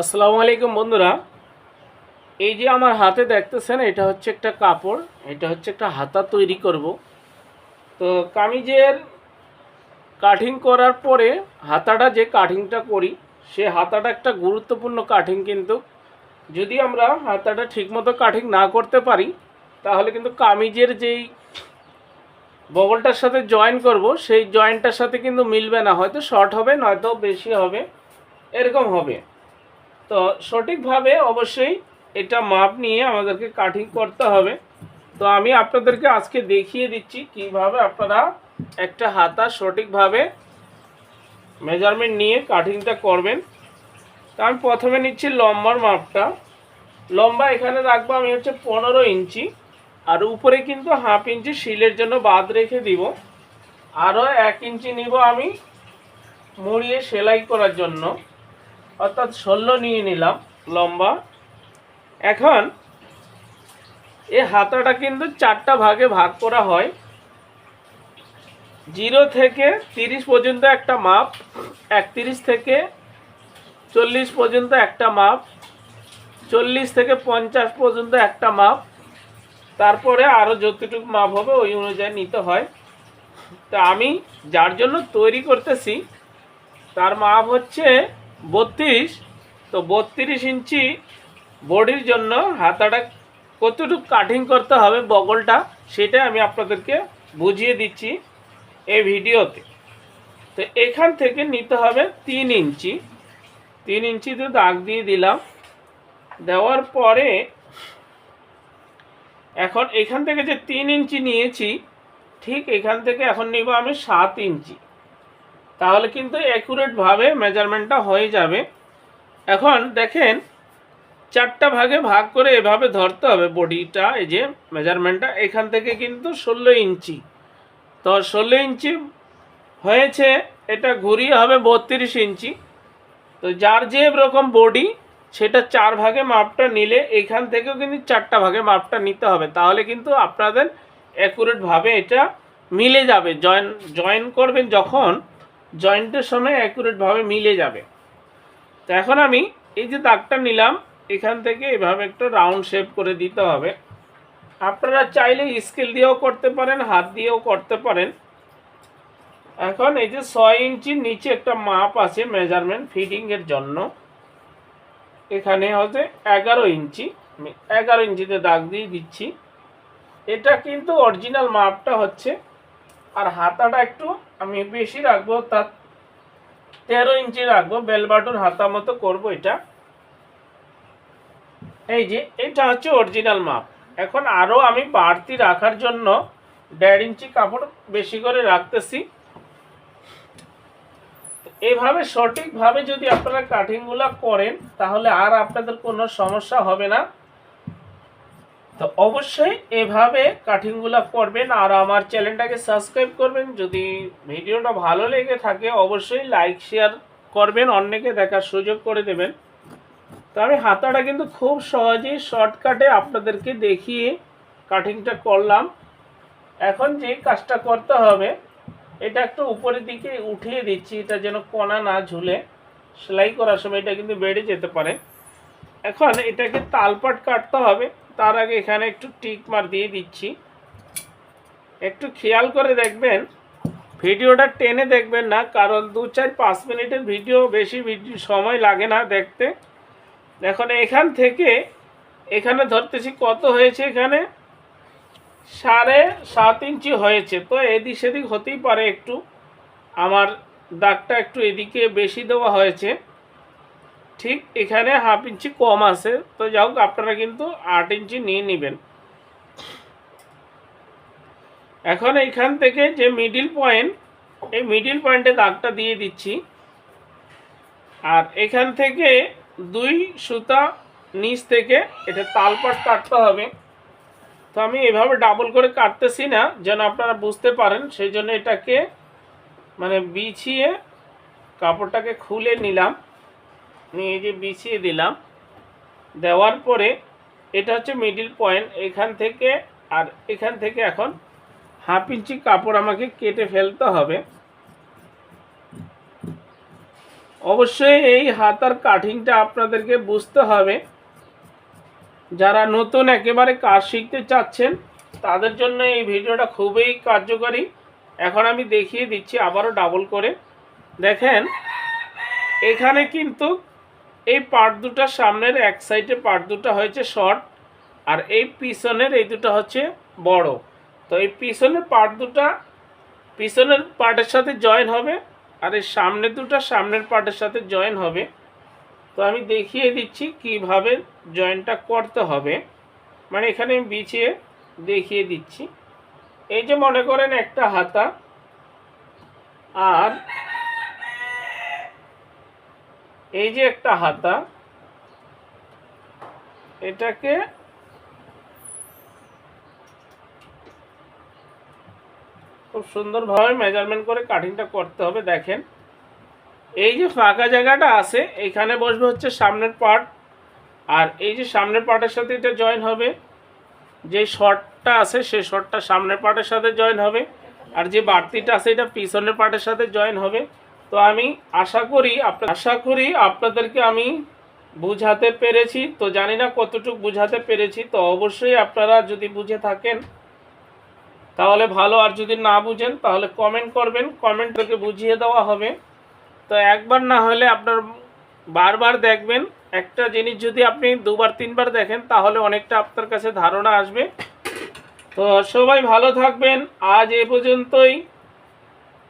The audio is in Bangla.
আসসালামু আলাইকুম বন্ধুরা। এই যে আমার হাতে দেখতেছেন, এটা হচ্ছে একটা কাপড়, এটা হচ্ছে একটা হাতা তৈরি করব। তো কামিজের কাটিং করার পরে হাতাটা যে কাটিংটা করি, সে হাতাটা একটা গুরুত্বপূর্ণ কাটিং কিন্তু। যদি আমরা হাতাটা ঠিকমতো কাটিং না করতে পারি, তাহলে কিন্তু কামিজের যেই বগলটার সাথে জয়েন করব, সেই জয়েন্টটার সাথে কিন্তু মিলবে না। হয়তো শর্ট হবে, নয়তো বেশি হবে, এরকম হবে। তো সঠিকভাবে অবশ্যই এটা মাপ নিয়ে আমাদেরকে কাটিং করতে হবে। তো আমি আপনাদেরকে আজকে দেখিয়ে দিচ্ছি কীভাবে আপনারা একটা হাতা সঠিকভাবে মেজারমেন্ট নিয়ে কাটিংটা করবেন। তো আমি প্রথমে নিচ্ছি লম্বার মাপটা। লম্বা এখানে রাখব আমি হচ্ছে পনেরো ইঞ্চি। আর উপরে কিন্তু হাফ ইঞ্চি শিলের জন্য বাদ রেখে দিব। আরও এক ইঞ্চি নিব আমি মুড়িয়ে সেলাই করার জন্য। অর্থাৎ ষোলো নিয়ে নিলাম, লম্বা। এখন এই হাতাটা কিন্তু চারটা ভাগে ভাগ করা হয়। জিরো থেকে তিরিশ পর্যন্ত একটা মাপ, একত্রিশ থেকে চল্লিশ পর্যন্ত একটা মাপ, চল্লিশ থেকে পঞ্চাশ পর্যন্ত একটা মাপ। তারপরে আরও যতটুকু মাপ হবে ওই অনুযায়ী নিতে হয়। তা আমি যার জন্য তৈরি করতেছি, তার মাপ হচ্ছে বত্রিশ, তো বত্রিশ ইঞ্চি বডির জন্য হাতাটা কতটুকু কাটিং করতে হবে বগলটা সেটা আমি আপনাদেরকে বুঝিয়ে দিচ্ছি এই ভিডিওতে। তো এখান থেকে নিতে হবে তিন ইঞ্চি। তিন ইঞ্চিতে দাগ দিয়ে দিলাম। দেওয়ার পরে এখন এখান থেকে যে তিন ইঞ্চি নিয়েছি, ঠিক এখান থেকে এখন নিব আমি সাত ইঞ্চি। তাহলে কিন্তু অ্যাকুরেটভাবে মেজারমেন্টটা হয়ে যাবে। এখন দেখেন, চারটা ভাগে ভাগ করে এভাবে ধরতে হবে বডিটা, এই যে মেজারমেন্টটা এখান থেকে কিন্তু ষোলো ইঞ্চি। তো ষোলো ইঞ্চি হয়েছে, এটা ঘুরিয়ে হবে বত্রিশ ইঞ্চি। তো যার যে রকম বডি সেটা চার ভাগে মাপটা নিলে এখান থেকেও কিন্তু চারটা ভাগে মাপটা নিতে হবে। তাহলে কিন্তু আপনাদের অ্যাকুরেটভাবে এটা মিলে যাবে। জয়েন জয়েন করবেন যখন জয়েন্টের সময় অ্যাকুরেটভাবে মিলে যাবে। তো এখন আমি এই যে দাগটা নিলাম, এখান থেকে এভাবে একটা রাউন্ড শেপ করে দিতে হবে। আপনারা চাইলে স্কেল দিয়েও করতে পারেন, হাত দিয়েও করতে পারেন। এখন এই যে ছয় ইঞ্চির নিচে একটা মাপ আছে মেজারমেন্ট ফিটিংয়ের জন্য। এখানে হচ্ছে এগারো ইঞ্চি। এগারো ইঞ্চিতে দাগ দিয়ে দিচ্ছি। এটা কিন্তু অরিজিনাল মাপটা হচ্ছে। আর হাতাটা একটু আমি বেশি রাখব, তার তেরো ইঞ্চি রাখব বেল হাতা মতো করব এটা। এই যে, এটা হচ্ছে অরিজিনাল মাপ এখন আরও আমি বাড়তি রাখার জন্য দেড় ইঞ্চি কাপড় বেশি করে রাখতেছি। এইভাবে সঠিকভাবে যদি আপনারা কাটিংগুলো করেন, তাহলে আর আপনাদের কোনো সমস্যা হবে না। তো অবশ্যই এভাবে কাটিংগুলো করবেন আর আমার চ্যানেলটাকে সাবস্ক্রাইব করবেন। যদি ভিডিওটা ভালো লেগে থাকে, অবশ্যই লাইক, শেয়ার করবেন, অন্যকে দেখার সুযোগ করে দেবেন। তো আমি হাতাটা কিন্তু খুব সহজেই শর্টকাটে আপনাদেরকে দেখিয়ে কাটিংটা করলাম। এখন যে কাজটা করতে হবে, এটা একটু উপরের দিকে উঠিয়ে দিচ্ছি, এটা যেন কণা না ঝুলে। সেলাই করার সময় এটা কিন্তু বেড়ে যেতে পারে। এখন এটাকে তালপাট কাটতে হবে। তার আগে এখানে একটু টিক মার দিয়ে দিচ্ছি। একটু খেয়াল করে দেখবেন, ভিডিওটা টেনে দেখবেন না, কারণ দু চার পাঁচ মিনিটের ভিডিও, বেশি ভিডিও সময় লাগে না দেখতে। এখন এখান থেকে, এখানে ধরতেছি কত হয়েছে এখানে? সাড়ে সাত ইঞ্চি হয়েছে, তো এদিক সেদিক হতেই পারে একটু। আমার দাগটা একটু এদিকে বেশি দেওয়া হয়েছে। ঠিক এখানে হাফ ইঞ্চি কম আছে। তো যাই হোক, আপনারা কিন্তু আট ইঞ্চি নিয়ে নেবেন। এখন এইখান থেকে যে মিডিল পয়েন্ট এই মিডিল পয়েন্টে দাগটা দিয়ে দিচ্ছি। আর এখান থেকে দুই সুতা নিচ থেকে এটা তালপাট কাটতে হবে। তো আমি এভাবে ডাবল করে কাটতেছি না, যেন আপনারা বুঝতে পারেন। সেই জন্য এটাকে মানে বিছিয়ে কাপড়টাকে খুলে নিলাম। নিয়ে যে বিছিয়ে দিলাম, দেওয়ার পরে এটা হচ্ছে মিডিল পয়েন্ট এখান থেকে আর এখান থেকে এখন হাফ ইঞ্চি কাপড় আমাকে কেটে ফেলতে হবে। অবশ্যই এই হাতার কাটিংটা আপনাদেরকে বুঝতে হবে। যারা নতুন একেবারে কাজ শিখতে চাচ্ছেন, তাদের জন্য এই ভিডিওটা খুবই কার্যকরী। এখন আমি দেখিয়ে দিচ্ছি আবারও ডাবল করে। দেখেন, এখানে কিন্তু এই পার্ট দুটা সামনের এক সাইডে পার্ট দুটা হয়েছে শর্ট আর এই পিছনের এই দুটো হচ্ছে বড়। তো এই পিছনের পার্ট দুটা পিছনের পার্টের সাথে জয়েন হবে আর এই সামনের দুটো সামনের পার্টের সাথে জয়েন হবে। তো আমি দেখিয়ে দিচ্ছি কীভাবে জয়েনটা করতে হবে। মানে এখানে আমি বিছিয়ে দেখিয়ে দিচ্ছি। এই যে মনে করেন একটা হাতা আর এই যে একটা হাতা, এটাকে খুব সুন্দরভাবে মেজারমেন্ট করে কাটিংটা করতে হবে, দেখেন। এই যে ফাঁকা জায়গাটা আছে এইখানে বসবে হচ্ছে সামনের পার্ট আর এই যে সামনের পার্টের সাথে এটা জয়েন হবে, যে শর্টটা আছে সেই শর্টটা সামনের পার্টের সাথে জয়েন হবে। আর যে বাড়তিটা আছে, এটা পিছনের পার্টের সাথে জয়েন হবে। তো আমি আশা করি আশা করি আপনাদেরকে আমি বুঝাতে পেরেছি। তো জানি না কতটুকু বুঝাতে পেরেছি, তো অবশ্যই আপনারা যদি বুঝে থাকেন, তাহলে ভালো। আর যদি না বুঝেন, তাহলে কমেন্ট করবেন। কমেন্ট থেকে বুঝিয়ে দেওয়া হবে। তো একবার না হলে আপনার বারবার দেখবেন। একটা জিনিস যদি আপনি দুবার, তিনবার দেখেন, তাহলে অনেকটা আপনার কাছে ধারণা আসবে। তো সবাই ভালো থাকবেন। আজ এ পর্যন্তই।